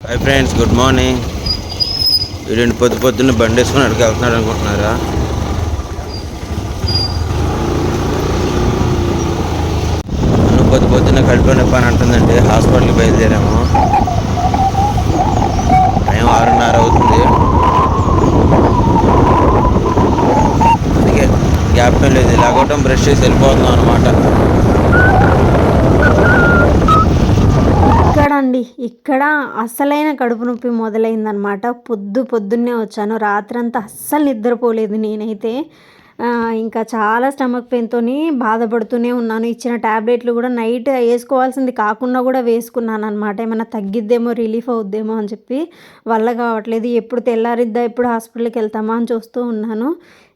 Hi friends good morning వీడిని పొద్దు పొద్దున్న బండి వేసుకొని అక్కడికి వెళ్తున్నాడు అనుకుంటున్నారా? నువ్వు పొద్దు పొద్దున్న కడుపులో పని అంటుందండి. హాస్పిటల్కి బయలుదేరాము. టైం ఆరున్నర అవుతుంది. అందుకే జ్ఞాపకం లేదు. ఇలాగోవటం బ్రష్ చేసి వెళ్ళిపోతున్నాం అనమాట అండి ఇక్కడ అసలైన కడుపు నొప్పి మొదలైందనమాట పొద్దు పొద్దున్నే వచ్చాను. రాత్రంతా అస్సలు నిద్రపోలేదు నేనైతే. ఇంకా చాలా స్టమక్ పెయిన్తో బాధపడుతూనే ఉన్నాను. ఇచ్చిన ట్యాబ్లెట్లు కూడా నైట్ వేసుకోవాల్సింది కాకుండా కూడా వేసుకున్నాను అనమాట ఏమైనా తగ్గిద్దేమో రిలీఫ్ అవుద్దేమో అని చెప్పి. వల్ల కావట్లేదు. ఎప్పుడు తెల్లారిద్దా ఎప్పుడు హాస్పిటల్కి వెళ్తామా అని చూస్తూ ఉన్నాను.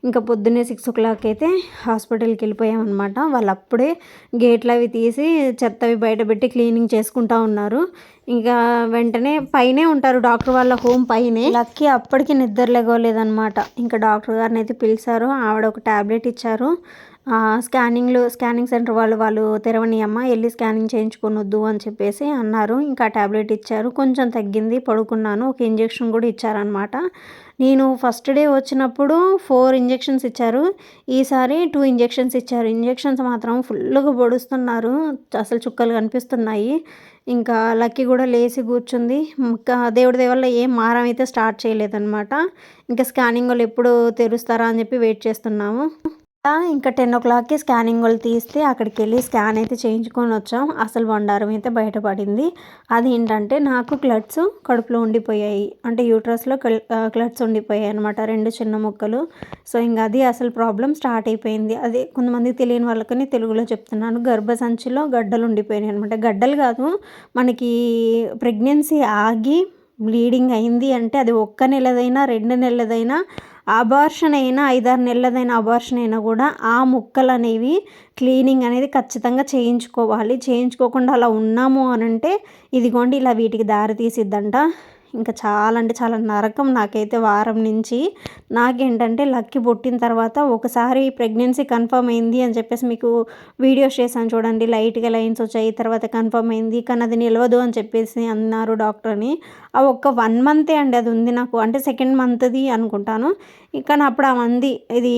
ఇంకా పొద్దున్నే సిక్స్ ఓ క్లాక్ అయితే హాస్పిటల్కి వెళ్ళిపోయామన్నమాట. వాళ్ళు అప్పుడే గేట్లు అవి తీసి చెత్త అవి బయట పెట్టి క్లీనింగ్ చేసుకుంటా ఉన్నారు. ఇంకా వెంటనే పైనే ఉంటారు డాక్టర్ వాళ్ళ హోమ్ పైనే. లక్కీ అప్పటికి నిద్రలేగోలేదనమాట ఇంకా డాక్టర్ గారిని అయితే పిలిచారు. ఆవిడ ఒక ట్యాబ్లెట్ ఇచ్చారు. స్కానింగ్లో స్కానింగ్లు స్కానింగ్ సెంటర్ వాళ్ళు వాళ్ళు తెరవని అమ్మ వెళ్ళి స్కానింగ్ చేయించుకొనొద్దు అని చెప్పేసి అన్నారు. ఇంకా ట్యాబ్లెట్ ఇచ్చారు. కొంచెం తగ్గింది పడుకున్నాను. ఒక ఇంజెక్షన్ కూడా ఇచ్చారనమాట నేను ఫస్ట్ డే వచ్చినప్పుడు ఫోర్ ఇంజెక్షన్స్ ఇచ్చారు. ఈసారి టూ ఇంజెక్షన్స్ ఇచ్చారు. ఇంజెక్షన్స్ మాత్రం ఫుల్గా పొడుస్తున్నారు. అసలు చుక్కలు కనిపిస్తున్నాయి. ఇంకా లక్కీ కూడా లేచి కూర్చుంది. ఇంకా దేవుడి దేవల్ల ఏం మారం అయితే స్టార్ట్ చేయలేదన్నమాట. ఇంకా స్కానింగ్ వాళ్ళు ఎప్పుడు తెరుస్తారా అని చెప్పి వెయిట్ చేస్తున్నాము. ఇంకా టెన్ ఓ క్లాక్కి స్కానింగ్ వాళ్ళు తీస్తే అక్కడికి వెళ్ళి స్కాన్ అయితే చేయించుకొని వచ్చాం. అసలు బండారం అయితే బయటపడింది. అది ఏంటంటే నాకు క్లట్స్ కడుపులో ఉండిపోయాయి. అంటే యూట్రస్లో క్లట్స్ ఉండిపోయాయి అనమాట రెండు చిన్న ముక్కలు. సో ఇంకా అది అసలు ప్రాబ్లం స్టార్ట్ అయిపోయింది. అది కొంతమంది తెలియని వాళ్ళకని తెలుగులో చెప్తున్నాను. గర్భసంచిలో గడ్డలు ఉండిపోయినాయి అనమాట గడ్డలు కాదు మనకి ప్రెగ్నెన్సీ ఆగి బ్లీడింగ్ అయింది అంటే అది ఒక్క నెలదైనా రెండు నెలలదైనా అబార్షన్ అయినా ఐదారు నెలలదైన అబార్షన్ అయినా కూడా ఆ ముక్కలు అనేవి క్లీనింగ్ అనేది ఖచ్చితంగా చేయించుకోవాలి. చేయించుకోకుండా అలా ఉన్నాము అని అంటే ఇదిగోండి ఇలా వీటికి దారి తీసిద్దంట. ఇంకా చాలా అంటే చాలా నరకం నాకైతే వారం నుంచి. నాకేంటంటే లక్కి పుట్టిన తర్వాత ఒకసారి ప్రెగ్నెన్సీ కన్ఫర్మ్ అయింది అని చెప్పేసి మీకు వీడియోస్ చేశాను చూడండి. లైట్గా లైన్స్ వచ్చాయి తర్వాత కన్ఫర్మ్ అయింది. కానీ అది నిలవదు అని చెప్పేసి అన్నారు డాక్టర్ని. ఆ ఒక్క వన్ మంతే అండి అది ఉంది నాకు. అంటే సెకండ్ మంత్ది అనుకుంటాను. కానీ అప్పుడు ఆ మంది ఇది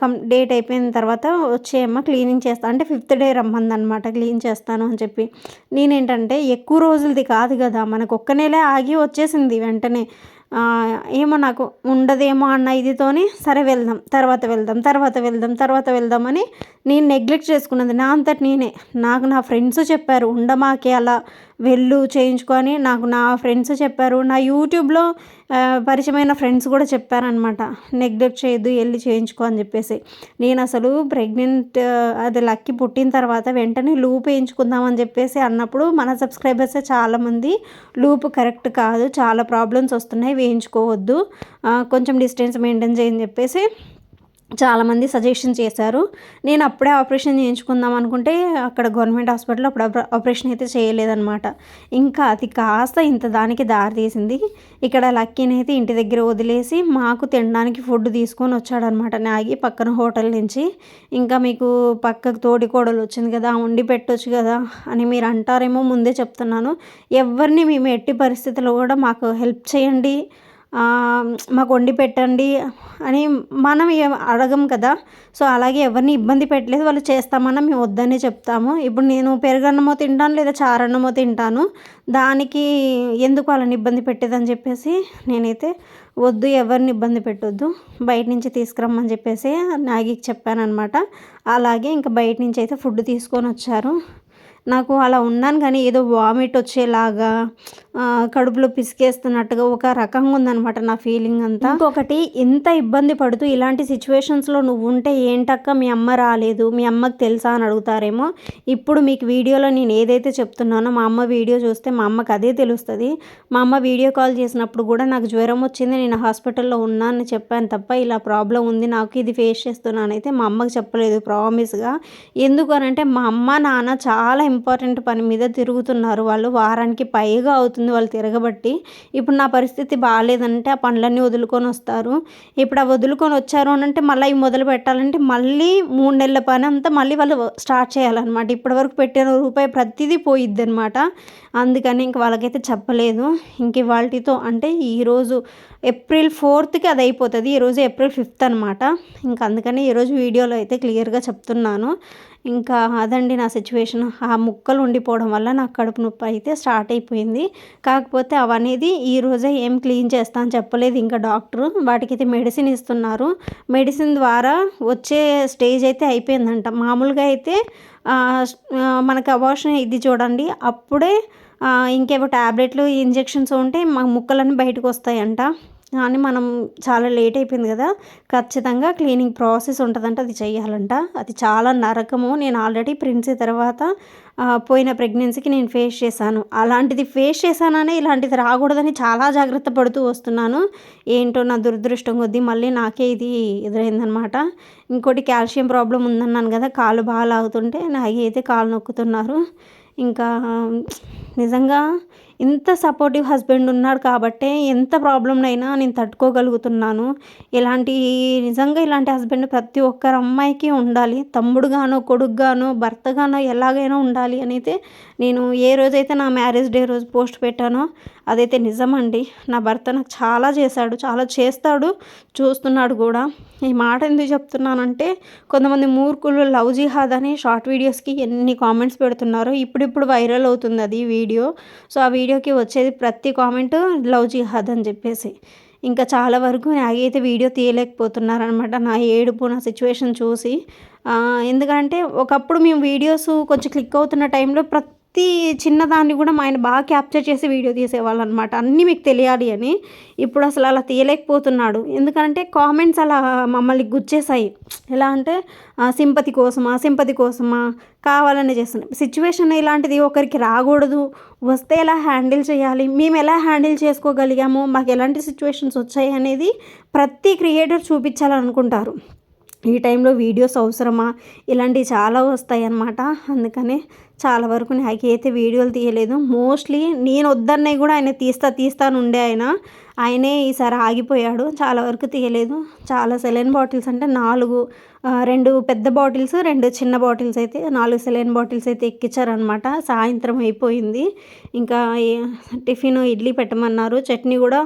కం డేట్ అయిపోయిన తర్వాత వచ్చేయమ్మ క్లీనింగ్ చేస్తా అంటే ఫిఫ్త్ డే రమ్మందనమాట క్లీన్ చేస్తాను అని చెప్పి. నేనేంటంటే ఎక్కువ రోజులది కాదు కదా మనకు ఒక్క నెలే ఆగి వచ్చేసింది వెంటనే. ఏమో నాకు ఉండదేమో అన్న ఇదితోని సరే వెళ్దాం తర్వాత వెళ్దాం తర్వాత వెళ్దాం తర్వాత వెళ్దామని నేను నెగ్లెక్ట్ చేసుకున్నది. నా అంతటి నేనే. నాకు నా ఫ్రెండ్స్ చెప్పారు ఉండమాకే అలా వెళ్ళు చేయించుకొని నాకు నా ఫ్రెండ్స్ చెప్పారు. నా యూట్యూబ్లో పరిచయమైన ఫ్రెండ్స్ కూడా చెప్పారనమాట నెగ్లెక్ట్ చేయొద్దు వెళ్ళి చేయించుకో అని చెప్పేసి. నేను అసలు ప్రెగ్నెంట్ అది లక్కి పుట్టిన తర్వాత వెంటనే లూప్ వేయించుకుందామని చెప్పేసి అన్నప్పుడు మన సబ్స్క్రైబర్సే చాలామంది లూప్ కరెక్ట్ కాదు చాలా ప్రాబ్లమ్స్ వస్తున్నాయి వేయించుకోవద్దు. కొంచెం డిస్టెన్స్ మెయింటైన్ చేయని చెప్పేసి చాలామంది సజెషన్ చేశారు. నేను అప్పుడే ఆపరేషన్ చేయించుకుందాం అనుకుంటే అక్కడ గవర్నమెంట్ హాస్పిటల్లో అప్పుడు ఆపరేషన్ అయితే చేయలేదన్నమాట. ఇంకా అది కాస్త ఇంత దానికి దారి తీసింది. ఇక్కడ లక్కీని అయితే ఇంటి దగ్గర వదిలేసి మాకు తినడానికి ఫుడ్ తీసుకొని వచ్చాడనమాట నాగి పక్కన హోటల్ నుంచి. ఇంకా మీకు పక్కకు తోడి కోడలు వచ్చింది కదా వండి పెట్టొచ్చు కదా అని మీరు అంటారేమో ముందే చెప్తున్నాను. ఎవరిని మేము ఎట్టి పరిస్థితుల్లో కూడా మాకు హెల్ప్ చేయండి. మాకు వండి పెట్టండి అని మనం ఏం అడగం కదా. సో అలాగే ఎవరిని ఇబ్బంది పెట్టలేదు వాళ్ళు చేస్తామన్నా మేము వద్దనే చెప్తాము. ఇప్పుడు నేను పెరుగన్నమో తింటాను లేదా చారన్నమో తింటాను. దానికి ఎందుకు వాళ్ళని ఇబ్బంది పెట్టేదని చెప్పేసి నేనైతే వద్దు ఎవరిని ఇబ్బంది పెట్టొద్దు. బయట నుంచి తీసుకురమ్మని చెప్పేసి నాగికి చెప్పానమాట అలాగే ఇంకా బయట నుంచి అయితే ఫుడ్ తీసుకొని వచ్చారు. నాకు అలా ఉన్నాను కానీ ఏదో వామిట్ వచ్చేలాగా కడుపులో పిసికేస్తున్నట్టుగా ఒక రకంగా ఉందన్నమాట నా ఫీలింగ్ అంతా. ఇంకొకటి ఇంత ఇబ్బంది పడుతూ ఇలాంటి సిచ్యువేషన్స్లో నువ్వు ఉంటే ఏంటక్క మీ అమ్మ రాలేదు మీ అమ్మకి తెలుసా అని అడుగుతారేమో. ఇప్పుడు మీకు వీడియోలో నేను ఏదైతే చెప్తున్నానో మా అమ్మ వీడియో చూస్తే మా అమ్మకి అదే తెలుస్తుంది. మా అమ్మ వీడియో కాల్ చేసినప్పుడు కూడా నాకు జ్వరం వచ్చింది నేను హాస్పిటల్లో ఉన్నానని చెప్పాను తప్ప ఇలా ప్రాబ్లం ఉంది నాకు ఇది ఫేస్ చేస్తున్నానైతే మా అమ్మకి చెప్పలేదు ప్రామిస్గా ఎందుకు అని అంటే మా అమ్మ నాన్న చాలా ఇంపార్టెంట్ పని మీద తిరుగుతున్నారు. వాళ్ళు వారానికి పైగా అవుతుంది ముందు వాళ్ళు తిరగబట్టి ఇప్పుడు నా పరిస్థితి బాగాలేదంటే ఆ పనులన్నీ వదులుకొని వస్తారు. ఇప్పుడు ఆ వదులుకొని వచ్చారు అని అంటే మళ్ళీ ఇవి మొదలు పెట్టాలంటే మళ్ళీ మూడు నెలల పని అంతా మళ్ళీ వాళ్ళు స్టార్ట్ చేయాలన్నమాట. ఇప్పటివరకు పెట్టిన రూపాయి ప్రతిదీ పోయిద్ది అనమాట అందుకని ఇంక వాళ్ళకైతే చెప్పలేదు. ఇంక వాళ్ళతో అంటే ఈరోజు ఏప్రిల్ ఫోర్త్కి అది అయిపోతుంది. ఈరోజు ఏప్రిల్ ఫిఫ్త్ అనమాట ఇంకా అందుకని ఈరోజు వీడియోలో అయితే క్లియర్గా చెప్తున్నాను. ఇంకా అదండి నా సిచ్యువేషన్ ఆ ముక్కలు ఉండిపోవడం వల్ల నాకు కడుపు నొప్పి అయితే స్టార్ట్ అయిపోయింది. కాకపోతే అవనేది ఈ రోజే ఏం క్లీన్ చేస్తా అని చెప్పలేదు ఇంకా డాక్టర్ వాటికైతే మెడిసిన్ ఇస్తున్నారు. మెడిసిన్ ద్వారా వచ్చే స్టేజ్ అయితే అయిపోయిందంట. మామూలుగా అయితే మనకి అబార్షన్ ఇది చూడండి. అప్పుడే ఇంకేవో ట్యాబ్లెట్లు ఇంజెక్షన్స్ ఉంటే మా ముక్కలన్నీ బయటకు వస్తాయంట. కానీ మనం చాలా లేట్ అయిపోయింది కదా. ఖచ్చితంగా క్లీనింగ్ ప్రాసెస్ ఉంటుందంట అది చేయాలంట. అది చాలా నరకము. నేను ఆల్రెడీ ప్రిన్సీ తర్వాత పోయిన ప్రెగ్నెన్సీకి నేను ఫేస్ చేశాను. అలాంటిది ఫేస్ చేశాననే ఇలాంటిది రాకూడదని చాలా జాగ్రత్త పడుతూ వస్తున్నాను. ఏంటో నా దురదృష్టం కొద్దీ మళ్ళీ నాకే ఇది ఎదురైందనమాట ఇంకోటి కాల్షియం ప్రాబ్లం ఉందన్నాను కదా కాలు బాగా లాగుతుంటే నాకైతే కాలు నొక్కుతున్నారు. ఇంకా నిజంగా ఇంత సపోర్టివ్ హస్బెండ్ ఉన్నాడు కాబట్టే ఎంత ప్రాబ్లంనైనా నేను తట్టుకోగలుగుతున్నాను. ఇలాంటి నిజంగా ఇలాంటి హస్బెండ్ ప్రతి ఒక్కరు అమ్మాయికి ఉండాలి. తమ్ముడుగానో కొడుకుగానో భర్తగానో ఎలాగైనా ఉండాలి అని అయితే నేను ఏ రోజైతే నా మ్యారేజ్ డే రోజు పోస్ట్ పెట్టానో అదైతే నిజమండి. నా భర్త నాకు చాలా చేశాడు చాలా చేస్తాడు చూస్తున్నాడు కూడా. ఈ మాట ఎందుకు చెప్తున్నానంటే కొంతమంది మూర్ఖులు లవ్ జిహాద్ అని షార్ట్ వీడియోస్కి ఎన్ని కామెంట్స్ పెడుతున్నారో ఇప్పుడిప్పుడు వైరల్ అవుతుంది అది వీడియో. సో ఆ వీడియోకి వచ్చేది ప్రతి కామెంట్ లవ్ జిహాద్ అని చెప్పేసి. ఇంకా చాలా వరకు నాగైతే వీడియో తీయలేకపోతున్నారనమాట నా ఏడుపు నా సిచ్యువేషన్ చూసి. ఎందుకంటే ఒకప్పుడు మేము వీడియోస్ కొంచెం క్లిక్ అవుతున్న టైంలో ప్రతి ప్రతి చిన్నదాన్ని కూడా మా ఆయన బాగా క్యాప్చర్ చేసి వీడియో తీసేవాళ్ళు అనమాట అన్నీ మీకు తెలియాలి అని. ఇప్పుడు అసలు అలా తీయలేకపోతున్నాడు. ఎందుకంటే కామెంట్స్ అలా మమ్మల్ని గుచ్చేసాయి ఎలా అంటే సింపతి కోసమా సింపతి కోసమా కావాలని చేస్తున్నాం సిచ్యువేషన్ ఇలాంటిది ఒకరికి రాకూడదు. వస్తే ఎలా హ్యాండిల్ చేయాలి? మేము ఎలా హ్యాండిల్ చేసుకోగలిగాము? మాకు ఎలాంటి సిచ్యువేషన్స్ వచ్చాయి అనేది ప్రతి క్రియేటర్ చూపించాలనుకుంటారు. ఈ టైంలో వీడియోస్ అవసరమా? ఇలాంటివి చాలా వస్తాయి అన్నమాట అందుకనే చాలా వరకు నాకైతే వీడియోలు తీయలేదు. మోస్ట్లీ నేను వద్దన్నవి కూడా ఆయన తీస్తా తీస్తాను ఉండే ఆయన. ఆయనే ఈసారి ఆగిపోయాడు. చాలా వరకు తీయలేదు. చాలా సెలైన్ బాటిల్స్ అంటే నాలుగు రెండు పెద్ద బాటిల్స్ రెండు చిన్న బాటిల్స్ అయితే నాలుగు సెలైన్ బాటిల్స్ అయితే ఎక్కించారనమాట సాయంత్రం అయిపోయింది. ఇంకా టిఫిన్ ఇడ్లీ పెట్టమన్నారు. చట్నీ కూడా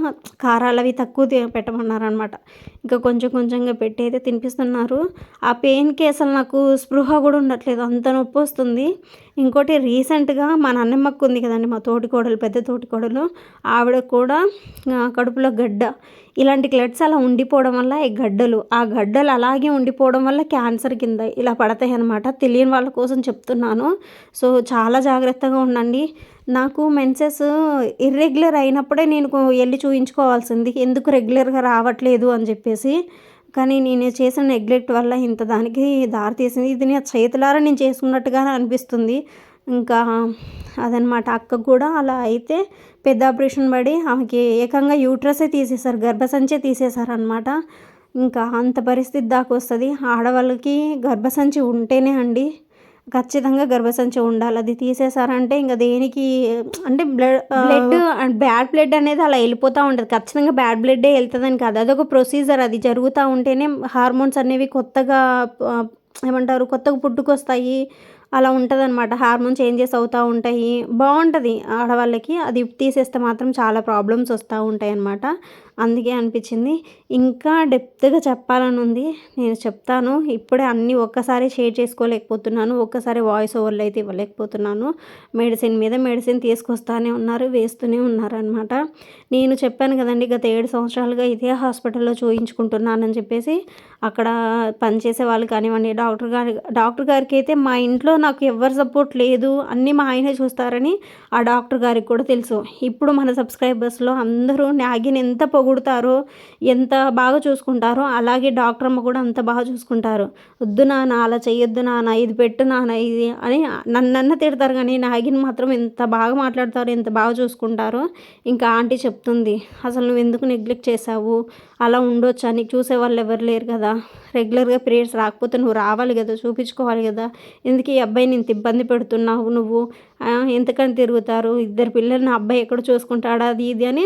కారాలు అవి తక్కువ పెట్టమన్నారు అనమాట ఇంకా కొంచెం కొంచెంగా పెట్టి అయితే తినిపిస్తున్నారు. ఆ పెయిన్కి అసలు నాకు స్పృహ కూడా ఉండట్లేదు. అంత నొప్పి వస్తుంది. ఇంకోటి రీసెంట్గా మా నాన్నమ్మకు ఉంది కదండి మా తోటికోడలు పెద్ద తోటికోడలు. ఆవిడ కూడా కడుపులో గడ్డ. ఇలాంటి క్లెట్స్ అలా ఉండిపోవడం వల్ల ఈ గడ్డలు ఆ గడ్డలు అలాగే ఉండిపోవడం వల్ల క్యాన్సర్ కింద ఇలా పడతాయి అనమాట తెలియని వాళ్ళ కోసం చెప్తున్నాను. సో చాలా జాగ్రత్తగా ఉండండి. నాకు మెన్సెస్ ఇర్రెగ్యులర్ అయినప్పుడే నేను వెళ్ళి చూయించుకోవాల్సింది. ఎందుకు రెగ్యులర్గా రావట్లేదు అని చెప్పేసి. కానీ నేను చేసిన నెగ్లెక్ట్ వల్ల ఇంత దానికి దారి తీసింది. ఇది నేను చేతులారా నేను చేసుకున్నట్టుగానే అనిపిస్తుంది. ఇంకా అదనమాట అక్కకు కూడా అలా అయితే పెద్ద ఆపరేషన్ పడి ఆమెకి ఏకంగా యూట్రసే తీసేశారు గర్భసంచే తీసేశారనమాట. ఇంకా అంత పరిస్థితి దాకా వస్తుంది. ఆడవాళ్ళకి గర్భసంచి ఉంటేనే అండి ఖచ్చితంగా గర్భసంచి ఉండాలి. అది తీసేసారంటే ఇంకా దేనికి అంటే బ్లడ్ బ్లడ్ బ్యాడ్ బ్లడ్ అనేది అలా వెళ్ళిపోతూ ఉంటుంది. ఖచ్చితంగా బ్యాడ్ బ్లడ్డే వెళ్తుందని కాదు. అదొక ప్రొసీజర్ అది జరుగుతూ ఉంటేనే హార్మోన్స్ అనేవి కొత్తగా ఏమంటారు కొత్తగా పుట్టుకొస్తాయి. అలా ఉంటుంది అనమాట హార్మోన్ చేంజెస్ అవుతూ ఉంటాయి. బాగుంటుంది ఆడవాళ్ళకి. అది తీసేస్తే మాత్రం చాలా ప్రాబ్లమ్స్ వస్తూ ఉంటాయి అనమాట అందుకే అనిపించింది. ఇంకా డెప్త్గా చెప్పాలని ఉంది నేను చెప్తాను. ఇప్పుడే అన్నీ ఒక్కసారి షేర్ చేసుకోలేకపోతున్నాను. ఒక్కసారి వాయిస్ ఓవర్లు అయితే ఇవ్వలేకపోతున్నాను. మెడిసిన్ మీద మెడిసిన్ తీసుకొస్తానే ఉన్నారు వేస్తూనే ఉన్నారనమాట నేను చెప్పాను కదండి గత ఏడు సంవత్సరాలుగా ఇదే హాస్పిటల్లో చూయించుకుంటున్నానని చెప్పేసి. అక్కడ పనిచేసే వాళ్ళు కానివ్వండి డాక్టర్ గారి డాక్టర్ గారికి అయితే మా ఇంట్లో నాకు ఎవరు సపోర్ట్ లేదు. అన్నీ మా ఆయనే చూస్తారని ఆ డాక్టర్ గారికి కూడా తెలుసు. ఇప్పుడు మన సబ్స్క్రైబర్స్లో అందరూ నాగిని ఎంత పొగుడుతారో ఎంత బాగా చూసుకుంటారో అలాగే డాక్టర్ అమ్మ కూడా అంత బాగా చూసుకుంటారు. వద్దు నాన్న అలా చేయొద్దు నాన్న ఇది పెట్టు నాన్న ఇది అని నన్నన్న తిడతారు కానీ నాగిని మాత్రం ఎంత బాగా మాట్లాడతారు ఎంత బాగా చూసుకుంటారో ఇంకా ఆంటీ చెప్తుంది. అసలు నువ్వు ఎందుకు నెగ్లెక్ట్ చేసావు అలా ఉండొచ్చా? నీకు చూసే వాళ్ళు ఎవరు లేరు కదా. రెగ్యులర్గా పీరియడ్స్ రాకపోతే నువ్వు రావాలి కదా చూపించుకోవాలి కదా. ఎందుకు ఈ అబ్బాయిని ఇంత ఇబ్బంది పెడుతున్నావు నువ్వు? ఎంతకని తిరుగుతారు? ఇద్దరు పిల్లల్ని అబ్బాయి ఎక్కడ చూసుకుంటాడా? అది ఇది అని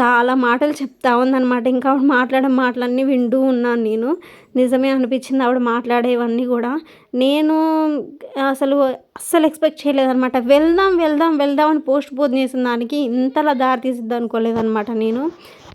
చాలా మాటలు చెప్తా ఉందన్నమాట. ఇంకా ఆవిడ మాట్లాడే మాటలన్నీ వింటూ ఉన్నాను నేను. నిజమే అనిపించింది ఆవిడ మాట్లాడేవన్నీ కూడా. నేను అసలు అస్సలు ఎక్స్పెక్ట్ చేయలేదన్నమాట. వెళ్దాం వెళ్దాం వెళ్దాం అని పోస్ట్ పోన్ చేసిన దానికి ఇంతలా దారి తీసిద్ది అనుకోలేదన్నమాట నేను.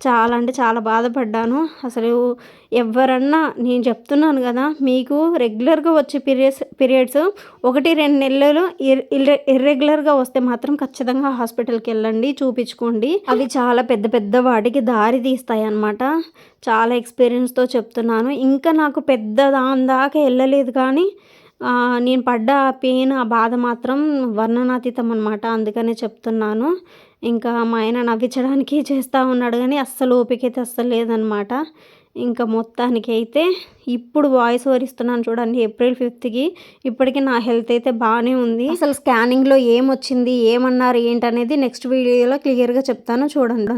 చాలా అంటే చాలా బాధపడ్డాను. అసలు ఎవరన్నా నేను చెప్తున్నాను కదా మీకు రెగ్యులర్గా వచ్చే పీరియడ్స్ పీరియడ్స్ ఒకటి రెండు నెలలు ఇర్ ఇర్రె- ఇర్రెగ్యులర్గా వస్తే మాత్రం ఖచ్చితంగా హాస్పిటల్కి వెళ్ళండి చూపించుకోండి. అవి చాలా పెద్ద పెద్ద వాటికి దారి తీస్తాయి అన్నమాట చాలా ఎక్స్పీరియన్స్తో చెప్తున్నాను. ఇంకా నాకు పెద్ద దాని దాకా వెళ్ళలేదు కానీ నేను పడ్డ ఆ పెయిన్ ఆ బాధ మాత్రం వర్ణనాతీతం అనమాట అందుకనే చెప్తున్నాను. ఇంకా మా ఆయన నవ్వించడానికి చేస్తూ ఉన్నాడు కానీ అస్సలు ఓపిక అయితే అస్సలు లేదనమాట. ఇంకా మొత్తానికి అయితే ఇప్పుడు వాయిస్ ఓవర్ ఇస్తున్నాను చూడండి ఏప్రిల్ ఫిఫ్త్కి. ఇప్పటికీ నా హెల్త్ అయితే బాగానే ఉంది. అసలు స్కానింగ్లో ఏమొచ్చింది ఏమన్నారు ఏంటనేది నెక్స్ట్ వీడియోలో క్లియర్గా చెప్తాను చూడండి.